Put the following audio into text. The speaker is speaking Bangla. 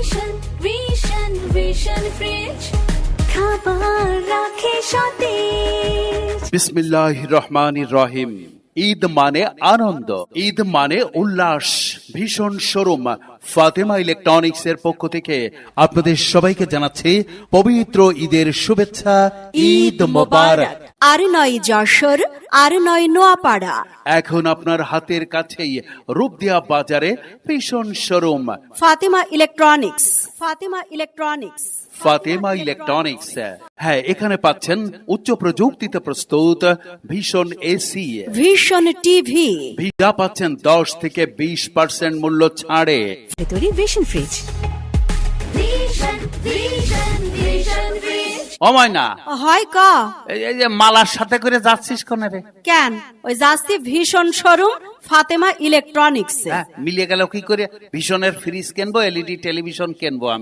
ভীষণ ভীষণ ভীষণ ফ্রিজ খাবার রাখে সতেজ বিসমিল্লাহ রহমান রহিম ঈদ মানে আনন্দ ঈদ মানে উল্লাস ভীষণ শোরুম ফাতেমা ইলেকট্রনিক্স এর পক্ষ থেকে আপনাদের সবাইকে জানাচ্ছি পবিত্র ঈদের শুভেচ্ছা ঈদ মোবারক। আর নয় যশোর আর নয় নোয়াপাড়া। এখন আপনার হাতের কাছেই রূপদিয়া বাজারে ভীষণ showroom. Fatema electronics Fatema electronics. Fatema electronics. হ্যাঁ এখানে পাচ্ছেন উচ্চ প্রযুক্তিতে প্রস্তুত ভীষণ এসি। ভীষণ টিভি। ভিজা পাচ্ছেন দশ থেকে বিশ পার্সেন্ট মূল্য ছাড়ে। তৈরি ভীষণ ফ্রিজ। ভীষণ ভীষণ ভীষণ ফ্রিজ অময়না। হয় ক। এই এই যে মালার সাথে করে যাচ্ছিস কোনে রে? কেন? ওই যাচ্ছি ভীষণ শোরুম ফাতেমা ইলেকট্রনিক্স। হ্যাঁ, মিলিয়ে গেল কি করে? ভীষণের ফ্রিজ কিনবো এলইডি টেলিভিশন কিনবো আমি।